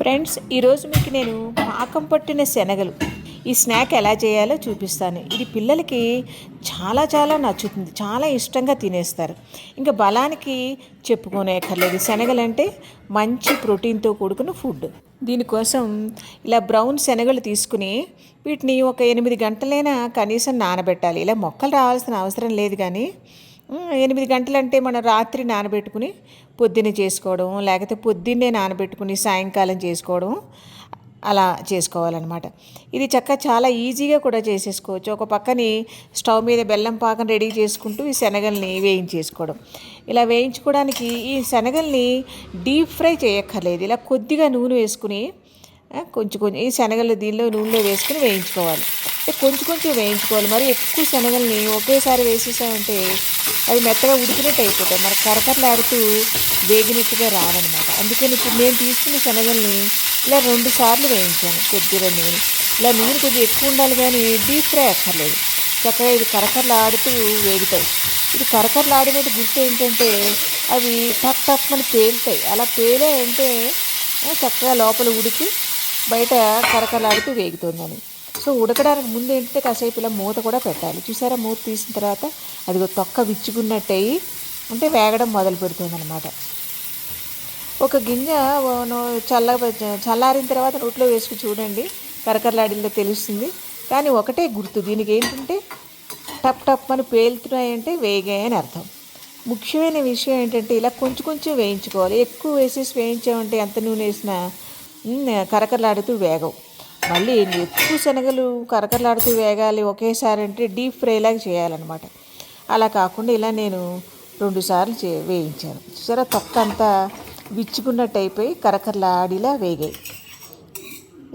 Friends ఈరోజు మీకు నేను పాకం పట్టిన శనగలు. ఈ స్నాక్ ఎలా చేయాలో చూపిస్తాను. ఇది పిల్లలకి చాలా చాలా నచ్చుతుంది. చాలా ఇష్టంగా తినేస్తారు. ఇంకా బలానికి చెప్పుకోనేక్కర్లేదు శనగలు అంటే మంచి ప్రోటీన్తో కూడుకున్న ఫుడ్. దీనికోసం ఇలా బ్రౌన్ శనగలు తీసుకుని వీటిని ఒక ఎనిమిది గంటలైనా కనీసం నానబెట్టాలి. ఇలా మొక్కలు రావాల్సిన అవసరం లేదు కానీ ఎనిమిది గంటలంటే మనం రాత్రి నానబెట్టుకుని పొద్దున్నే చేసుకోవడం లేకపోతే పొద్దున్నే నానబెట్టుకుని సాయంకాలం చేసుకోవడం అలా చేసుకోవాలన్నమాట. ఇది చక్క చాలా ఈజీగా కూడా చేసేసుకోవచ్చు. ఒక పక్కని స్టవ్ మీద బెల్లం పాకం రెడీ చేసుకుంటూ ఈ శనగల్ని వేయించేసుకోవడం. ఇలా వేయించుకోవడానికి ఈ శనగల్ని డీప్ ఫ్రై చేయక్కర్లేదు. ఇలా కొద్దిగా నూనె వేసుకుని కొంచెం కొంచెం ఈ శనగలు దీనిలో నూనెలో వేసుకుని వేయించుకోవాలి. అంటే కొంచెం కొంచెం వేయించుకోవాలి. మరి ఎక్కువ శనగల్ని ఒకేసారి వేసేసామంటే అవి మెత్తగా ఉడికినట్టు అయిపోతాయి. మరి కరకరలాడుతూ వేగినట్టుగా రావన్నమాట. అందుకని ఇప్పుడు నేను తీసుకున్న శనగల్ని ఇలా రెండు సార్లు వేయించాను కొద్దిగా నూనె. ఇలా నూనె కొద్దిగా ఎక్కువ ఉండాలి కానీ డీప్ ఫ్రై అక్కర్లేదు. చక్కగా ఇది కరకరలాడుతూ వేగుతాయి. ఇది కరకరలాడినట్టు గుర్తు ఏంటంటే అవి టప్ టప్ అని పేలుతాయి. అలా పేలే అంటే చక్కగా లోపల ఉడికి బయట కరకరలాడుతూ వేగుతుందని. సో ఉడకడానికి ముందు ఏంటంటే కాసేపు ఇలా మూత కూడా పెట్టాలి. చూసారా? మూత తీసిన తర్వాత అది తొక్క విచ్చుకున్నట్టు అయ్యి అంటే వేగడం మొదలు పెడుతుంది అనమాట ఒక గింజ చల్ల చల్లారిన తర్వాత నోట్లో వేసుకుని చూడండి. కరకరలాడిందో తెలుస్తుంది. కానీ ఒకటే గుర్తు. దీనికి ఏంటంటే టప్ టప్ అని పేలుతున్నాయంటే వేగాయి అని అర్థం. ముఖ్యమైన విషయం ఏంటంటే ఇలా కొంచెం కొంచెం వేయించుకోవాలి. ఎక్కువ వేసేసి వేయించామంటే ఎంత నూనె వేసినా కరకరలాడుతూ వేగవు. మళ్ళీ ఎక్కువ శనగలు కరకరలాడుతూ వేగాలి ఒకేసారి అంటే డీప్ ఫ్రైలాగా చేయాలన్నమాట. అలా కాకుండా ఇలా నేను రెండు సార్లు చే వేయించాను. చూసారా తొక్క అంతా విచ్చుకున్నట్టు అయిపోయి కరకరలాడిలా వేగాయి.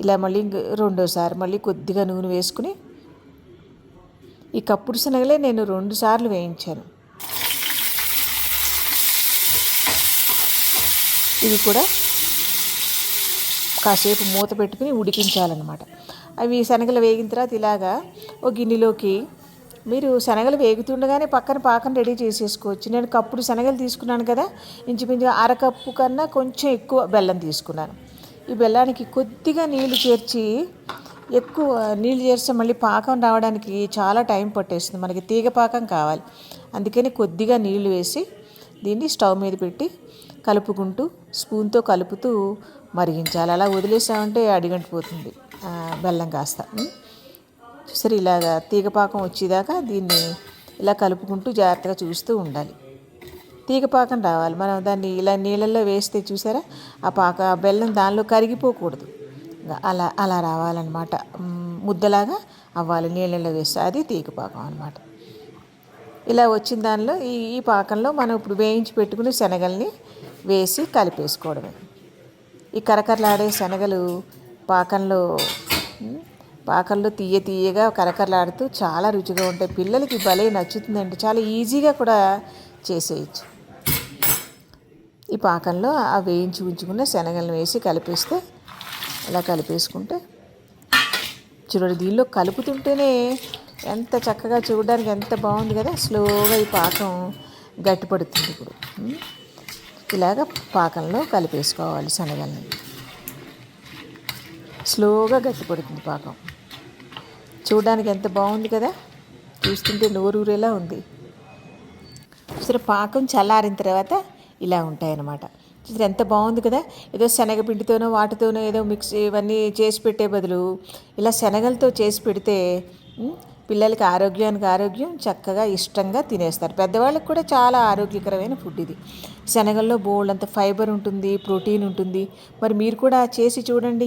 ఇలా మళ్ళీ రెండోసారి మళ్ళీ కొద్దిగా నూనె వేసుకుని ఈ కప్పుడు శనగలే నేను రెండు సార్లు వేయించాను. ఇవి కూడా కాసేపు మూత పెట్టుకుని ఉడికించాలన్నమాట. అవి శనగలు వేగిన తర్వాత ఇలాగా ఒక గిన్నెలోకి మీరు శనగలు వేగుతుండగానే పక్కన పాకం రెడీ చేసేసుకోవచ్చు. నేను కప్పుడు శనగలు తీసుకున్నాను కదా ఇంచుమించు అరకప్పు కన్నా కొంచెం ఎక్కువ బెల్లం తీసుకున్నాను. ఈ బెల్లానికి కొద్దిగా నీళ్ళు చేర్చి ఎక్కువ నీళ్ళు చేస్తే మళ్ళీ పాకం రావడానికి చాలా టైం పట్టేస్తుంది. మనకి తీగ పాకం కావాలి. అందుకని కొద్దిగా నీళ్ళు వేసి దీన్ని స్టవ్ మీద పెట్టి కలుపుకుంటూ స్పూన్తో కలుపుతూ మరిగించాలి. అలా వదిలేసామంటే అడిగంటిపోతుంది పోతుంది బెల్లం కాస్త. చూసారు ఇలాగా తీగపాకం వచ్చేదాకా దీన్ని ఇలా కలుపుకుంటూ జాగ్రత్తగా చూస్తూ ఉండాలి. తీగపాకం రావాలి. మనం దాన్ని ఇలా నీళ్ళల్లో వేస్తే చూసారా ఆ పాక బెల్లం దానిలో కరిగిపోకూడదు. అలా అలా రావాలన్నమాట. ముద్దలాగా అవ్వాలి నీళ్ళల్లో వేస్తే. అది తీగపాకం అనమాట ఇలా వచ్చిన దానిలో ఈ ఈ పాకంలో మనం ఇప్పుడు వేయించి పెట్టుకుని శనగల్ని వేసి కలిపేసుకోవడమే. ఈ కరకరలాడే శనగలు పాకంలో పాకంలో తీయ తీయగా కరకరలాడుతూ చాలా రుచిగా ఉంటాయి. పిల్లలకి భలే నచ్చుతుందండి. చాలా ఈజీగా కూడా చేసేయచ్చు. ఈ పాకంలో ఆ వేయించి ఉంచుకున్న శనగలను వేసి కలిపేస్తే ఇలా కలిపేసుకుంటే చూడండి దీనిలో కలుపుతుంటేనే ఎంత చక్కగా చూడడానికి ఎంత బాగుంది కదా స్లోగా ఈ పాకం గట్టిపడుతుంది ఇప్పుడు. ఇలాగ పాకంలో కలిపేసుకోవాలి శనగల్ని. స్లోగా గట్టిపడుతుంది పాకం. చూడడానికి ఎంత బాగుంది కదా చూస్తుంటే నోరూరేలా ఉంది. చూసారా పాకం చల్లారిన తర్వాత ఇలా ఉంటాయన్నమాట. చూసారు ఎంత బాగుంది కదా ఏదో శనగపిండితోనో వాటితోనో ఏదో మిక్స్ ఇవన్నీ చేసి పెట్టే బదులు ఇలా శనగలతో చేసి పెడితే పిల్లలకి ఆరోగ్యానికి ఆరోగ్యం చక్కగా ఇష్టంగా తినేస్తారు. పెద్దవాళ్ళకి కూడా చాలా ఆరోగ్యకరమైన ఫుడ్ ఇది. శనగల్లో బోల్డ్ అంత ఫైబర్ ఉంటుంది ప్రోటీన్ ఉంటుంది. మరి మీరు కూడా చేసి చూడండి.